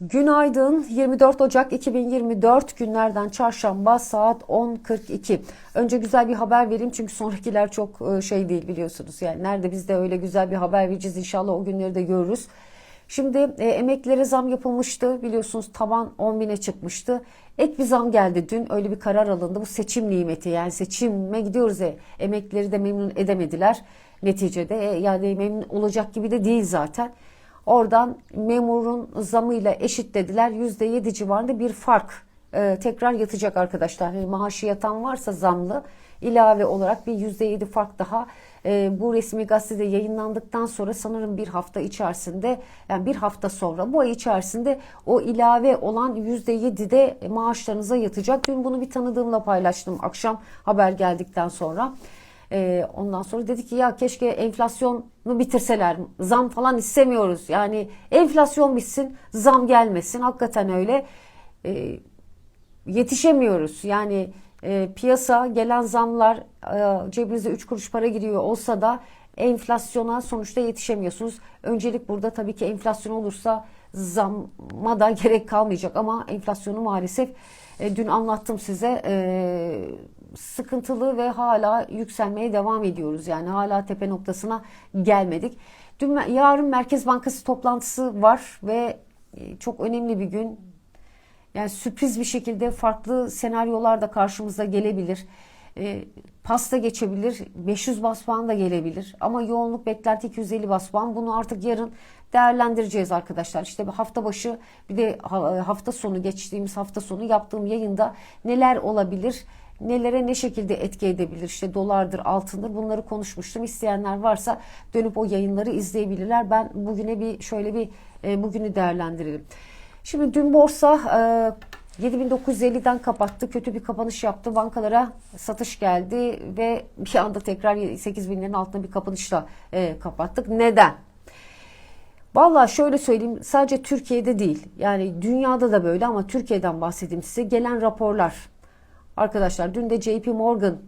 Günaydın 24 Ocak 2024 günlerden çarşamba saat 10.42. Önce güzel bir haber vereyim çünkü sonrakiler çok e, şey değil biliyorsunuz. Yani nerede biz de öyle güzel bir haber vereceğiz inşallah o günleri de görürüz. Şimdi e, emeklilere zam yapılmıştı biliyorsunuz taban 10 bine çıkmıştı. Ek bir zam geldi dün öyle bir karar alındı bu seçim nimeti yani seçime gidiyoruz ya emeklileri de memnun edemediler neticede E, yani memnun olacak gibi de değil zaten. Oradan memurun zamıyla eşitlediler. %7 civarında bir fark e, tekrar yatacak arkadaşlar. Yani maaşı yatan varsa zamlı ilave olarak bir %7 fark daha e, bu resmi gazetede yayınlandıktan sonra sanırım bir hafta içerisinde yani bir hafta sonra bu ay içerisinde o ilave olan %7 de maaşlarınıza yatacak. Dün bunu bir tanıdığımla paylaştım akşam haber geldikten sonra. Ee, ondan sonra dedi ki ya keşke enflasyonu bitirseler. Zam falan istemiyoruz. Yani enflasyon bitsin, zam gelmesin. Hakikaten öyle. Ee, yetişemiyoruz. Yani e, piyasa gelen zamlar e, cebinize 3 kuruş para giriyor olsa da enflasyona sonuçta yetişemiyorsunuz. Öncelik burada tabii ki enflasyon olursa zamma da gerek kalmayacak ama enflasyonu maalesef e, dün anlattım size e, sıkıntılı ve hala yükselmeye devam ediyoruz. Yani hala tepe noktasına gelmedik. Dün yarın Merkez Bankası toplantısı var ve e, çok önemli bir gün. Yani sürpriz bir şekilde farklı senaryolar da karşımıza gelebilir. E, pasta geçebilir, 500 bas puan da gelebilir. Ama yoğunluk beklenti 250 bas puan. Bunu artık yarın değerlendireceğiz arkadaşlar. İşte bir hafta başı bir de hafta sonu geçtiğimiz hafta sonu yaptığım yayında neler olabilir? Nelere ne şekilde etki edebilir? İşte dolardır altındır. Bunları konuşmuştum. İsteyenler varsa dönüp o yayınları izleyebilirler. Ben bugüne bir şöyle bir e, bugünü değerlendirelim. Şimdi dün borsa e, 7950'den kapattı. Kötü bir kapanış yaptı. Bankalara satış geldi ve bir anda tekrar 8000'lerin altında bir kapanışla e, kapattık. Neden? Valla şöyle söyleyeyim sadece Türkiye'de değil yani dünyada da böyle ama Türkiye'den bahsedeyim size. Gelen raporlar Arkadaşlar dün de JP Morgan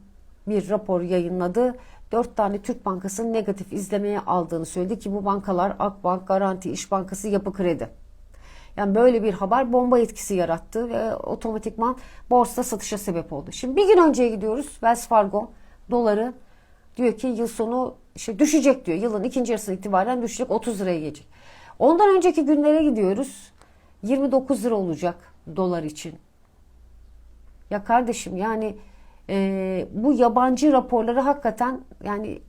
bir rapor yayınladı. 4 tane Türk Bankası'nın negatif izlemeye aldığını söyledi ki bu bankalar Akbank, Garanti, İş Bankası, Yapı Kredi. Yani böyle bir haber bomba etkisi yarattı ve otomatikman borsada satışa sebep oldu. Şimdi bir gün önceye gidiyoruz. Wells Fargo doları diyor ki yıl sonu işte düşecek diyor. Yılın ikinci yarısına itibaren düşecek 30 liraya gelecek. Ondan önceki günlere gidiyoruz. 29 lira olacak dolar için. Ya kardeşim yani e, bu yabancı raporları hakikaten yani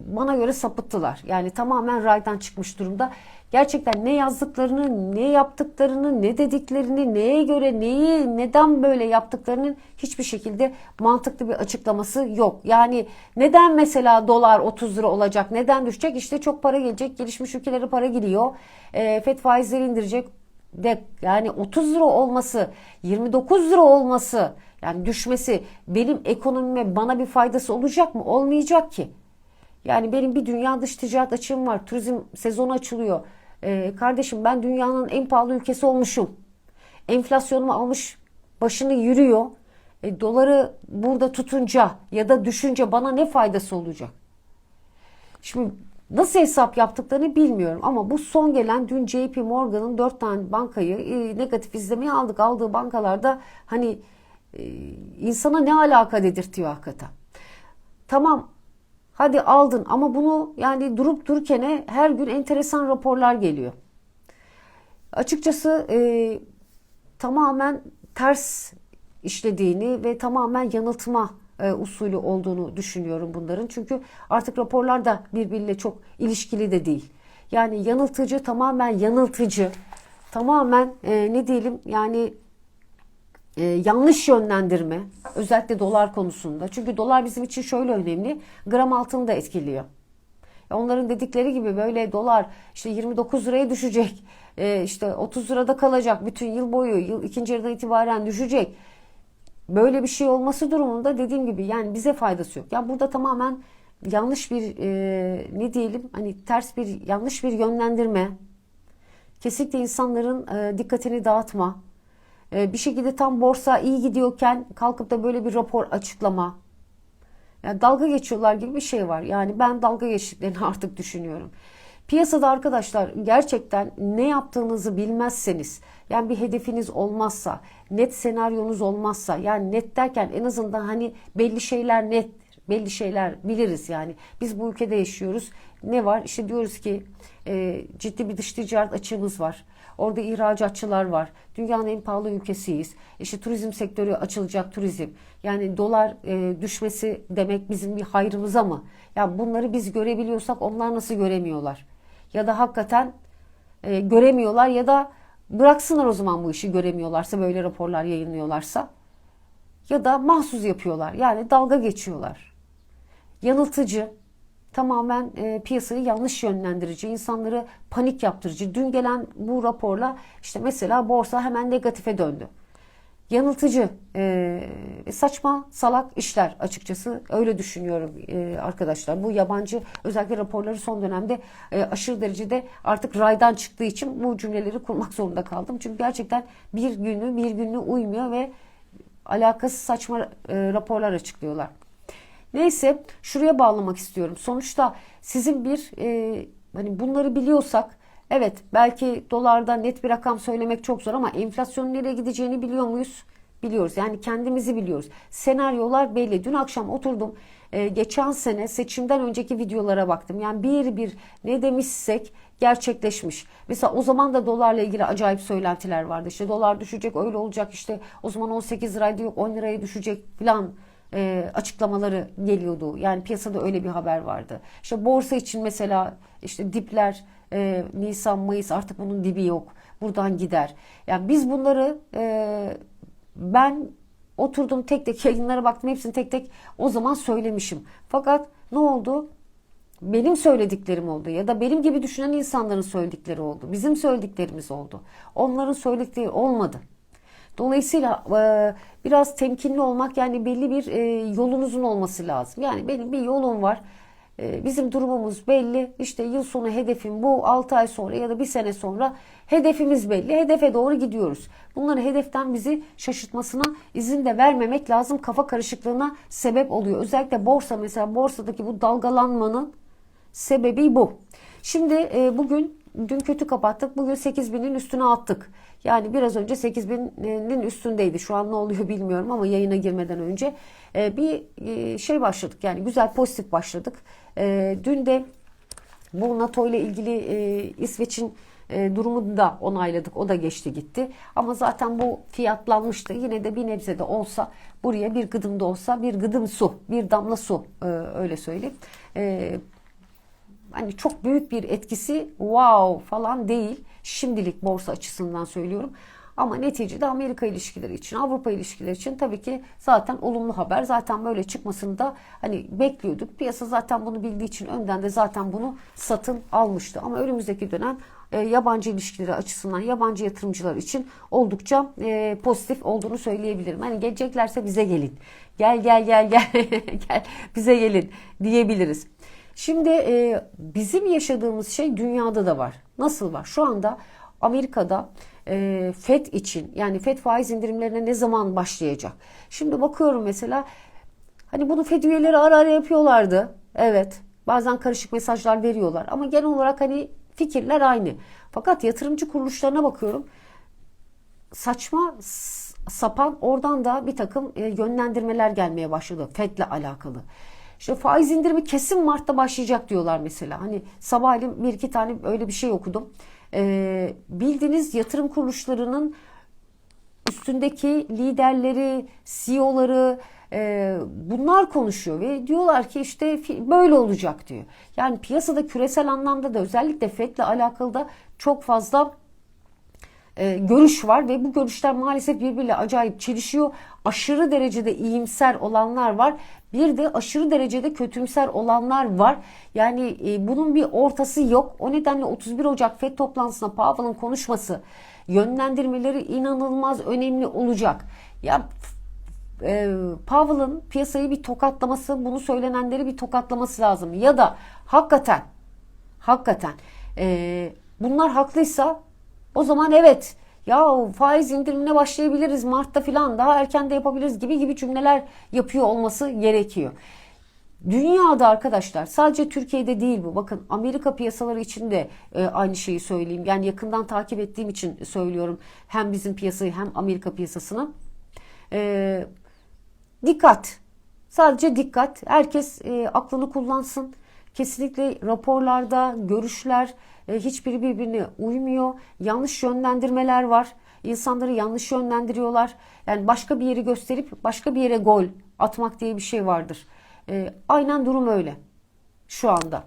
bana göre sapıttılar. Yani tamamen raydan çıkmış durumda. Gerçekten ne yazdıklarını, ne yaptıklarını, ne dediklerini, neye göre, neyi, neden böyle yaptıklarının hiçbir şekilde mantıklı bir açıklaması yok. Yani neden mesela dolar 30 lira olacak, neden düşecek? İşte çok para gelecek, gelişmiş ülkelere para giriyor. E, FED faizleri indirecek, de yani 30 lira olması, 29 lira olması, yani düşmesi benim ekonomime bana bir faydası olacak mı? Olmayacak ki. Yani benim bir dünya dış ticaret açığım var. Turizm sezonu açılıyor. Ee, kardeşim ben dünyanın en pahalı ülkesi olmuşum. Enflasyonumu almış başını yürüyor. E, doları burada tutunca ya da düşünce bana ne faydası olacak? Şimdi Nasıl hesap yaptıklarını bilmiyorum ama bu son gelen dün JP Morgan'ın 4 tane bankayı e, negatif izlemeye aldık. Aldığı bankalarda hani e, insana ne alaka dedirtiyor hakikaten. Tamam hadi aldın ama bunu yani durup dururken her gün enteresan raporlar geliyor. Açıkçası e, tamamen ters işlediğini ve tamamen yanıltma e, usulü olduğunu düşünüyorum bunların. Çünkü artık raporlar da birbiriyle çok ilişkili de değil. Yani yanıltıcı tamamen yanıltıcı. Tamamen e, ne diyelim yani e, yanlış yönlendirme özellikle dolar konusunda. Çünkü dolar bizim için şöyle önemli. Gram altını da etkiliyor. Onların dedikleri gibi böyle dolar işte 29 liraya düşecek. E, işte 30 lirada kalacak bütün yıl boyu. Yıl ikinci yarıdan itibaren düşecek böyle bir şey olması durumunda dediğim gibi yani bize faydası yok. Ya burada tamamen yanlış bir e, ne diyelim hani ters bir yanlış bir yönlendirme. Kesinlikle insanların e, dikkatini dağıtma. E, bir şekilde tam borsa iyi gidiyorken kalkıp da böyle bir rapor açıklama. Yani dalga geçiyorlar gibi bir şey var. Yani ben dalga geçtiklerini artık düşünüyorum. Piyasada arkadaşlar gerçekten ne yaptığınızı bilmezseniz yani bir hedefiniz olmazsa net senaryonuz olmazsa yani net derken en azından hani belli şeyler net belli şeyler biliriz yani. Biz bu ülkede yaşıyoruz. Ne var? İşte diyoruz ki e, ciddi bir dış ticaret açığımız var. Orada ihracatçılar var. Dünyanın en pahalı ülkesiyiz. İşte turizm sektörü açılacak turizm. Yani dolar e, düşmesi demek bizim bir hayrımıza mı? Ya bunları biz görebiliyorsak onlar nasıl göremiyorlar ya da hakikaten e, göremiyorlar ya da bıraksınlar o zaman bu işi göremiyorlarsa böyle raporlar yayınlıyorlarsa ya da mahsus yapıyorlar yani dalga geçiyorlar. Yanıltıcı, tamamen e, piyasayı yanlış yönlendirici, insanları panik yaptırıcı. Dün gelen bu raporla işte mesela borsa hemen negatife döndü. Yanıltıcı, e, saçma, salak işler açıkçası öyle düşünüyorum e, arkadaşlar. Bu yabancı özellikle raporları son dönemde e, aşırı derecede artık raydan çıktığı için bu cümleleri kurmak zorunda kaldım. Çünkü gerçekten bir günü bir günü uymuyor ve alakasız saçma raporlar açıklıyorlar. Neyse şuraya bağlamak istiyorum. Sonuçta sizin bir hani bunları biliyorsak evet belki dolarda net bir rakam söylemek çok zor ama enflasyonun nereye gideceğini biliyor muyuz? Biliyoruz. Yani kendimizi biliyoruz. Senaryolar belli. Dün akşam oturdum. e, geçen sene seçimden önceki videolara baktım. Yani bir bir ne demişsek gerçekleşmiş. Mesela o zaman da dolarla ilgili acayip söylentiler vardı. İşte dolar düşecek öyle olacak işte o zaman 18 liraydı yok 10 liraya düşecek falan e, açıklamaları geliyordu. Yani piyasada öyle bir haber vardı. İşte borsa için mesela işte dipler e, Nisan Mayıs artık bunun dibi yok. Buradan gider. Yani biz bunları e, ben oturdum tek tek yayınlara baktım hepsini tek tek o zaman söylemişim. Fakat ne oldu? benim söylediklerim oldu ya da benim gibi düşünen insanların söyledikleri oldu. Bizim söylediklerimiz oldu. Onların söyledikleri olmadı. Dolayısıyla e, biraz temkinli olmak yani belli bir e, yolunuzun olması lazım. Yani benim bir yolum var. E, bizim durumumuz belli. İşte yıl sonu hedefim bu. 6 ay sonra ya da bir sene sonra hedefimiz belli. Hedefe doğru gidiyoruz. Bunların hedeften bizi şaşırtmasına izin de vermemek lazım. Kafa karışıklığına sebep oluyor. Özellikle borsa mesela borsadaki bu dalgalanmanın sebebi bu. Şimdi e, bugün dün kötü kapattık. Bugün 8000'in üstüne attık. Yani biraz önce 8000'in üstündeydi. Şu an ne oluyor bilmiyorum ama yayına girmeden önce e, bir e, şey başladık. Yani güzel pozitif başladık. E, dün de bu NATO ile ilgili e, İsveç'in e, durumu da onayladık. O da geçti gitti. Ama zaten bu fiyatlanmıştı. Yine de bir nebze de olsa buraya bir gıdım da olsa bir gıdım su, bir damla su e, öyle söyleyeyim. E, hani çok büyük bir etkisi wow falan değil. Şimdilik borsa açısından söylüyorum. Ama neticede Amerika ilişkileri için, Avrupa ilişkileri için tabii ki zaten olumlu haber. Zaten böyle çıkmasını da hani bekliyorduk. Piyasa zaten bunu bildiği için önden de zaten bunu satın almıştı. Ama önümüzdeki dönem e, yabancı ilişkileri açısından yabancı yatırımcılar için oldukça e, pozitif olduğunu söyleyebilirim. Hani geleceklerse bize gelin. Gel gel gel gel gel bize gelin diyebiliriz. Şimdi e, bizim yaşadığımız şey dünyada da var. Nasıl var? Şu anda Amerika'da e, FED için yani FED faiz indirimlerine ne zaman başlayacak? Şimdi bakıyorum mesela hani bunu FED üyeleri ara ara yapıyorlardı. Evet bazen karışık mesajlar veriyorlar ama genel olarak hani fikirler aynı. Fakat yatırımcı kuruluşlarına bakıyorum saçma sapan oradan da bir takım e, yönlendirmeler gelmeye başladı FED'le alakalı. İşte faiz indirimi kesin Mart'ta başlayacak diyorlar mesela. Hani sabahleyin bir iki tane öyle bir şey okudum. Ee, bildiğiniz yatırım kuruluşlarının üstündeki liderleri, CEO'ları e, bunlar konuşuyor ve diyorlar ki işte böyle olacak diyor. Yani piyasada küresel anlamda da özellikle FED'le alakalı da çok fazla e, görüş var ve bu görüşler maalesef birbiriyle acayip çelişiyor. Aşırı derecede iyimser olanlar var. Bir de aşırı derecede kötümser olanlar var. Yani e, bunun bir ortası yok. O nedenle 31 Ocak FED toplantısında Powell'ın konuşması yönlendirmeleri inanılmaz önemli olacak. Ya e, Powell'ın piyasayı bir tokatlaması, bunu söylenenleri bir tokatlaması lazım. Ya da hakikaten hakikaten e, bunlar haklıysa o zaman evet ya faiz indirimine başlayabiliriz Mart'ta falan daha erken de yapabiliriz gibi gibi cümleler yapıyor olması gerekiyor. Dünyada arkadaşlar sadece Türkiye'de değil bu. Bakın Amerika piyasaları için de e, aynı şeyi söyleyeyim. Yani yakından takip ettiğim için söylüyorum. Hem bizim piyasayı hem Amerika piyasasını. E, dikkat. Sadece dikkat. Herkes e, aklını kullansın. Kesinlikle raporlarda, görüşler e, hiçbiri birbirine uymuyor. Yanlış yönlendirmeler var. İnsanları yanlış yönlendiriyorlar. Yani başka bir yeri gösterip başka bir yere gol atmak diye bir şey vardır. E, aynen durum öyle şu anda.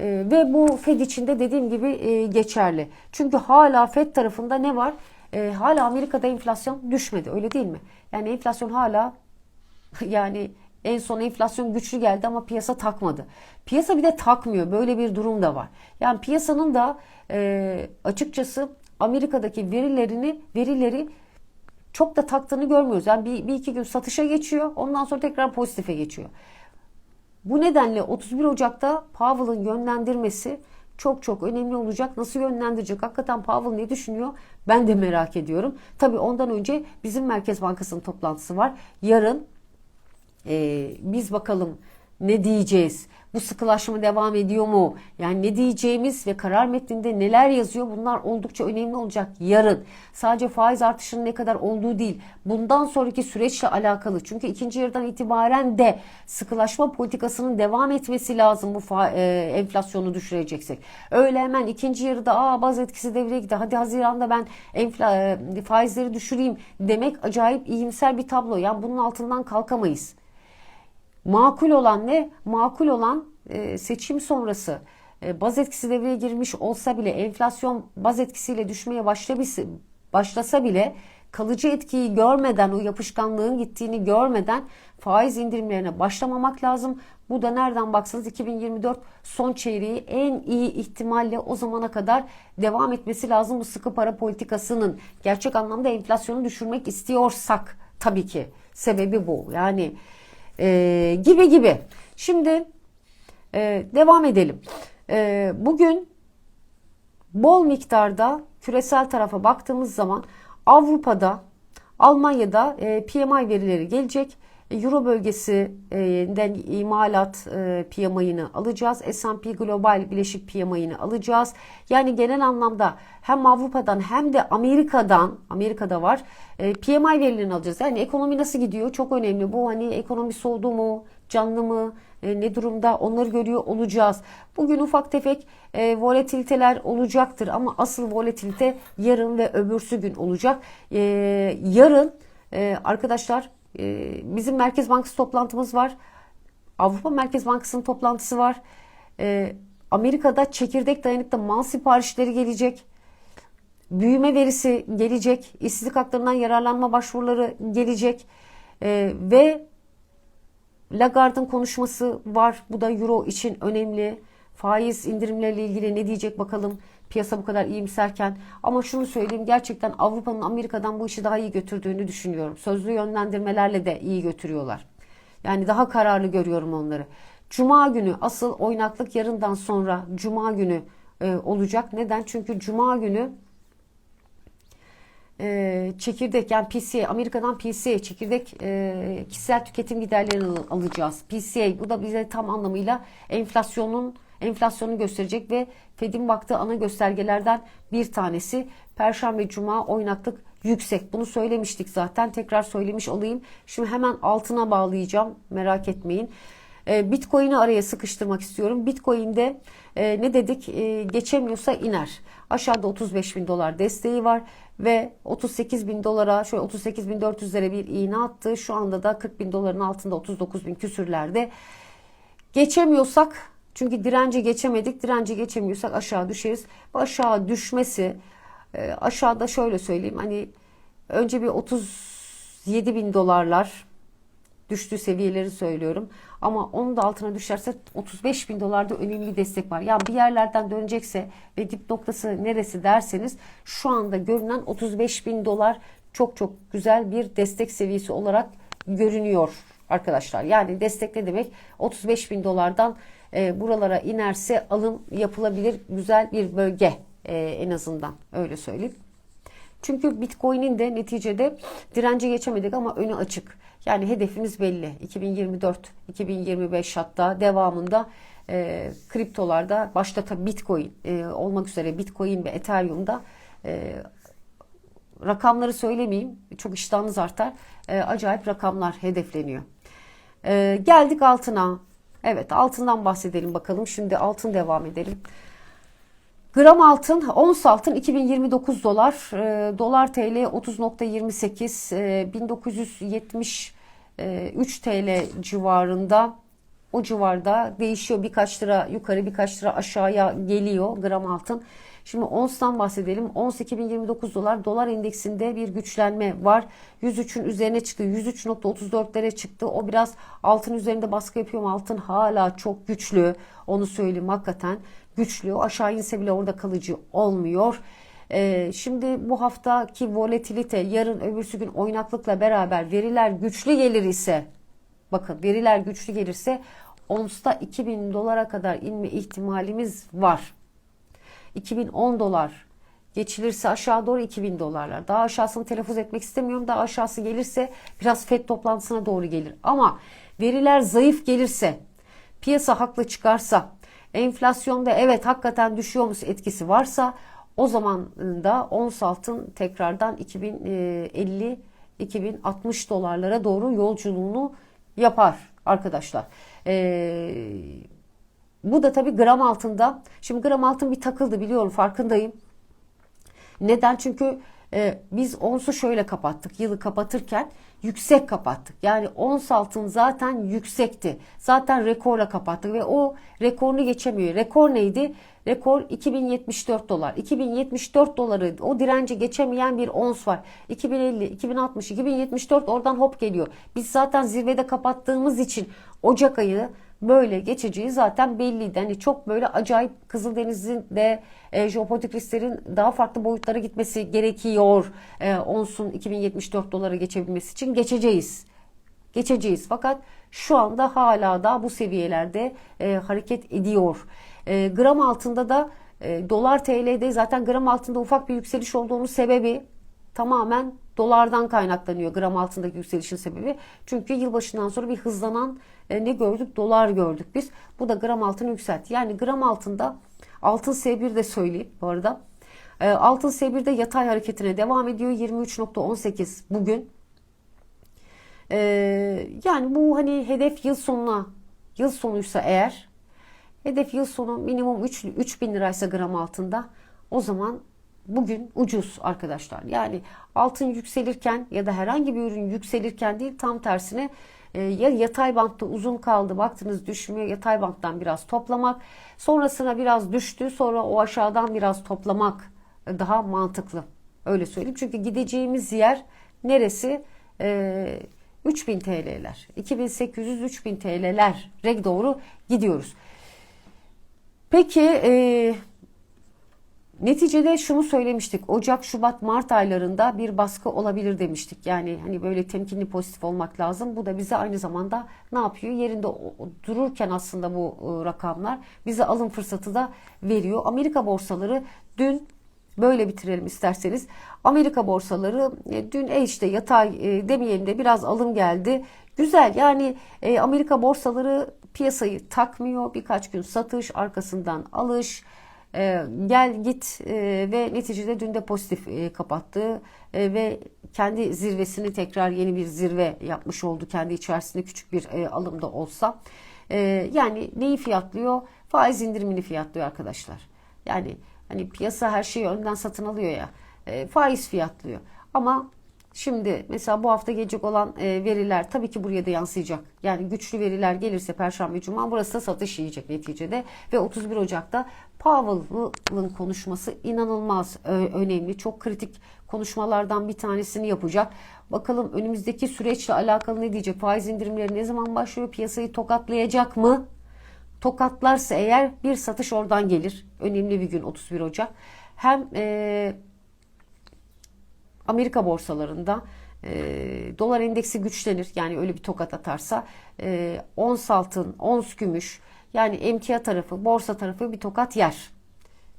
E, ve bu Fed için de dediğim gibi e, geçerli. Çünkü hala Fed tarafında ne var? E, hala Amerika'da enflasyon düşmedi öyle değil mi? Yani enflasyon hala yani en son enflasyon güçlü geldi ama piyasa takmadı. Piyasa bir de takmıyor. Böyle bir durum da var. Yani piyasanın da e, açıkçası Amerika'daki verilerini verileri çok da taktığını görmüyoruz. Yani bir, bir iki gün satışa geçiyor. Ondan sonra tekrar pozitife geçiyor. Bu nedenle 31 Ocak'ta Powell'ın yönlendirmesi çok çok önemli olacak. Nasıl yönlendirecek? Hakikaten Powell ne düşünüyor? Ben de merak ediyorum. Tabii ondan önce bizim Merkez Bankası'nın toplantısı var. Yarın e, biz bakalım ne diyeceğiz? Bu sıkılaşma devam ediyor mu? Yani ne diyeceğimiz ve karar metninde neler yazıyor bunlar oldukça önemli olacak yarın. Sadece faiz artışının ne kadar olduğu değil. Bundan sonraki süreçle alakalı. Çünkü ikinci yarıdan itibaren de sıkılaşma politikasının devam etmesi lazım bu e, enflasyonu düşüreceksek. Öyle hemen ikinci yarıda aa baz etkisi devreye gitti. Hadi Haziran'da ben enfla, e, faizleri düşüreyim demek acayip iyimser bir tablo. Yani bunun altından kalkamayız. Makul olan ne? Makul olan e, seçim sonrası e, baz etkisi devreye girmiş olsa bile enflasyon baz etkisiyle düşmeye başlasa bile kalıcı etkiyi görmeden o yapışkanlığın gittiğini görmeden faiz indirimlerine başlamamak lazım. Bu da nereden baksanız 2024 son çeyreği en iyi ihtimalle o zamana kadar devam etmesi lazım bu sıkı para politikasının. Gerçek anlamda enflasyonu düşürmek istiyorsak tabii ki sebebi bu. Yani e, gibi gibi. Şimdi e, devam edelim. E, bugün bol miktarda küresel tarafa baktığımız zaman Avrupa'da, Almanya'da e, PMI verileri gelecek. Euro bölgesinden imalat e, PMI'ını alacağız. S&P Global Bileşik PMI'ını alacağız. Yani genel anlamda hem Avrupa'dan hem de Amerika'dan, Amerika'da var e, PMI verilerini alacağız. Yani ekonomi nasıl gidiyor? Çok önemli. Bu hani ekonomi soğudu mu? Canlı mı? E, ne durumda? Onları görüyor olacağız. Bugün ufak tefek e, volatiliteler olacaktır ama asıl volatilite yarın ve öbürsü gün olacak. E, yarın e, arkadaşlar e, bizim Merkez Bankası toplantımız var. Avrupa Merkez Bankası'nın toplantısı var. E, Amerika'da çekirdek dayanıklı mal siparişleri gelecek. Büyüme verisi gelecek. İşsizlik haklarından yararlanma başvuruları gelecek. E, ve Lagarde'ın konuşması var. Bu da Euro için önemli. Faiz indirimleriyle ilgili ne diyecek bakalım. Piyasa bu kadar iyimserken. Ama şunu söyleyeyim gerçekten Avrupa'nın Amerika'dan bu işi daha iyi götürdüğünü düşünüyorum. Sözlü yönlendirmelerle de iyi götürüyorlar. Yani daha kararlı görüyorum onları. Cuma günü asıl oynaklık yarından sonra Cuma günü e, olacak. Neden? Çünkü Cuma günü e, çekirdek yani PCA Amerika'dan PCA çekirdek e, kişisel tüketim giderlerini alacağız. PCA bu da bize tam anlamıyla enflasyonun enflasyonu gösterecek ve Fed'in baktığı ana göstergelerden bir tanesi Perşembe Cuma oynaklık yüksek. Bunu söylemiştik zaten. Tekrar söylemiş olayım. Şimdi hemen altına bağlayacağım. Merak etmeyin. E, Bitcoin'i araya sıkıştırmak istiyorum. Bitcoin'de e, ne dedik? E, geçemiyorsa iner. Aşağıda 35 bin dolar desteği var ve 38 bin dolara şöyle 38 bin 400'lere bir iğne attı. Şu anda da 40 bin doların altında 39 bin küsürlerde. Geçemiyorsak çünkü direnci geçemedik. Direnci geçemiyorsak aşağı düşeriz. Bu aşağı düşmesi e, aşağıda şöyle söyleyeyim. Hani önce bir 37 bin dolarlar düştüğü seviyeleri söylüyorum. Ama onun da altına düşerse 35 bin dolarda önemli destek var. Yani bir yerlerden dönecekse ve dip noktası neresi derseniz şu anda görünen 35 bin dolar çok çok güzel bir destek seviyesi olarak görünüyor arkadaşlar. Yani destek ne demek? 35 bin dolardan e, buralara inerse alım yapılabilir güzel bir bölge e, en azından öyle söyleyeyim. Çünkü Bitcoin'in de neticede direnci geçemedik ama önü açık. Yani hedefimiz belli. 2024, 2025 hatta devamında e, kriptolarda başta tabii Bitcoin e, olmak üzere Bitcoin ve Ethereum'da e, rakamları söylemeyeyim. Çok iştahınız artar. E, acayip rakamlar hedefleniyor. E, geldik altına. Evet altından bahsedelim bakalım. Şimdi altın devam edelim. Gram altın, ons altın 2029 dolar, e, dolar TL 30.28, e, 1973 TL civarında o civarda değişiyor birkaç lira yukarı birkaç lira aşağıya geliyor gram altın. Şimdi onstan bahsedelim. Ons 2029 dolar. Dolar endeksinde bir güçlenme var. 103'ün üzerine çıktı. 103.34'lere çıktı. O biraz altın üzerinde baskı yapıyor mu? Altın hala çok güçlü. Onu söyleyeyim hakikaten güçlü. Aşağı inse bile orada kalıcı olmuyor. Ee, şimdi bu haftaki volatilite yarın öbürsü gün oynaklıkla beraber veriler güçlü gelir ise bakın veriler güçlü gelirse onsta 2000 dolara kadar inme ihtimalimiz var. 2010 dolar geçilirse aşağı doğru 2000 dolarlar. Daha aşağısını telaffuz etmek istemiyorum. Daha aşağısı gelirse biraz FED toplantısına doğru gelir. Ama veriler zayıf gelirse, piyasa haklı çıkarsa, enflasyonda evet hakikaten düşüyormuş etkisi varsa o zaman da ons altın tekrardan 2050 2060 dolarlara doğru yolculuğunu yapar arkadaşlar. Ee, bu da tabii gram altında. Şimdi gram altın bir takıldı biliyorum farkındayım. Neden? Çünkü e, biz onsu şöyle kapattık. Yılı kapatırken yüksek kapattık. Yani ons altın zaten yüksekti. Zaten rekorla kapattık ve o rekorunu geçemiyor. Rekor neydi? Rekor 2074 dolar. 2074 doları o direnci geçemeyen bir ons var. 2050, 2060, 2074 oradan hop geliyor. Biz zaten zirvede kapattığımız için Ocak ayı böyle geçeceği zaten belliydi. Hani çok böyle acayip Kızıldeniz'in de e, jeopolitik risklerin daha farklı boyutlara gitmesi gerekiyor. E, onsun 2074 dolara geçebilmesi için geçeceğiz. Geçeceğiz. Fakat şu anda hala da bu seviyelerde e, hareket ediyor. E, gram altında da e, dolar TL'de zaten gram altında ufak bir yükseliş olduğunun sebebi tamamen dolardan kaynaklanıyor gram altındaki yükselişin sebebi. Çünkü yılbaşından sonra bir hızlanan e, ne gördük? Dolar gördük biz. Bu da gram altını yükseltti. Yani gram altında altın S1 de söyleyeyim bu arada. E, altın S1'de yatay hareketine devam ediyor. 23.18 bugün. E, yani bu hani hedef yıl sonuna yıl sonuysa eğer hedef yıl sonu minimum 3, 3 bin liraysa gram altında o zaman bugün ucuz arkadaşlar. Yani altın yükselirken ya da herhangi bir ürün yükselirken değil tam tersine e, ya yatay bantta uzun kaldı baktınız düşmüyor yatay banttan biraz toplamak sonrasına biraz düştü sonra o aşağıdan biraz toplamak daha mantıklı. Öyle söyleyeyim. Çünkü gideceğimiz yer neresi? E, 3000 TL'ler 2800-3000 TL'ler reg doğru gidiyoruz. Peki e, Neticede şunu söylemiştik. Ocak, Şubat, Mart aylarında bir baskı olabilir demiştik. Yani hani böyle temkinli pozitif olmak lazım. Bu da bize aynı zamanda ne yapıyor? Yerinde dururken aslında bu ıı, rakamlar bize alım fırsatı da veriyor. Amerika borsaları dün böyle bitirelim isterseniz. Amerika borsaları e, dün e işte yatay e, demeyelim de biraz alım geldi. Güzel yani e, Amerika borsaları piyasayı takmıyor. Birkaç gün satış arkasından alış. E, gel git e, ve neticede dün de pozitif e, kapattı e, ve kendi zirvesini tekrar yeni bir zirve yapmış oldu kendi içerisinde küçük bir e, alımda olsa. E, yani neyi fiyatlıyor? Faiz indirimini fiyatlıyor arkadaşlar. Yani hani piyasa her şeyi önden satın alıyor ya. E, faiz fiyatlıyor. Ama Şimdi mesela bu hafta gelecek olan e, veriler tabii ki buraya da yansıyacak. Yani güçlü veriler gelirse Perşembe Cuma burası da satış yiyecek neticede. Ve 31 Ocak'ta Powell'ın konuşması inanılmaz e, önemli. Çok kritik konuşmalardan bir tanesini yapacak. Bakalım önümüzdeki süreçle alakalı ne diyecek? Faiz indirimleri ne zaman başlıyor? Piyasayı tokatlayacak mı? Tokatlarsa eğer bir satış oradan gelir. Önemli bir gün 31 Ocak. Hem e, Amerika borsalarında e, dolar endeksi güçlenir. Yani öyle bir tokat atarsa e, ons altın, ons gümüş yani emtia tarafı, borsa tarafı bir tokat yer.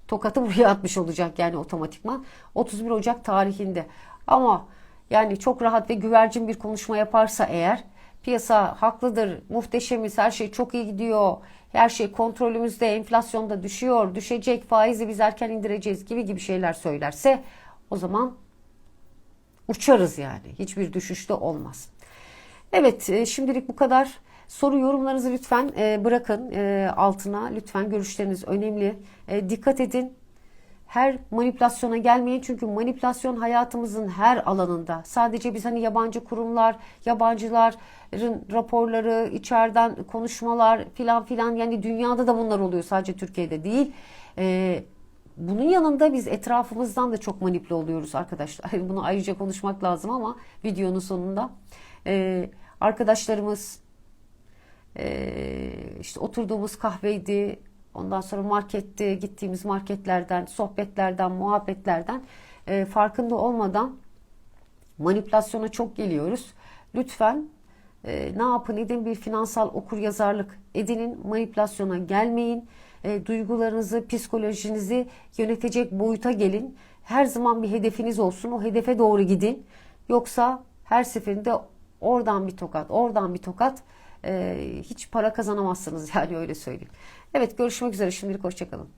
tokatı buraya atmış olacak yani otomatikman 31 Ocak tarihinde. Ama yani çok rahat ve güvercin bir konuşma yaparsa eğer piyasa haklıdır, muhteşemiz, her şey çok iyi gidiyor, her şey kontrolümüzde, enflasyon da düşüyor, düşecek, faizi biz erken indireceğiz gibi gibi şeyler söylerse o zaman uçarız yani. Hiçbir düşüşte olmaz. Evet e, şimdilik bu kadar. Soru yorumlarınızı lütfen e, bırakın e, altına. Lütfen görüşleriniz önemli. Dikkat edin. Her manipülasyona gelmeyin çünkü manipülasyon hayatımızın her alanında. Sadece biz hani yabancı kurumlar, yabancıların raporları, içeriden konuşmalar filan filan yani dünyada da bunlar oluyor sadece Türkiye'de değil. E, bunun yanında biz etrafımızdan da çok manipüle oluyoruz arkadaşlar. Bunu ayrıca konuşmak lazım ama videonun sonunda. Ee, arkadaşlarımız e, işte oturduğumuz kahveydi, ondan sonra markette gittiğimiz marketlerden, sohbetlerden, muhabbetlerden e, farkında olmadan manipülasyona çok geliyoruz. Lütfen e, ne yapın edin bir finansal okur yazarlık edinin manipülasyona gelmeyin. E, duygularınızı, psikolojinizi yönetecek boyuta gelin. Her zaman bir hedefiniz olsun. O hedefe doğru gidin. Yoksa her seferinde oradan bir tokat, oradan bir tokat e, hiç para kazanamazsınız yani öyle söyleyeyim. Evet görüşmek üzere şimdilik hoşçakalın.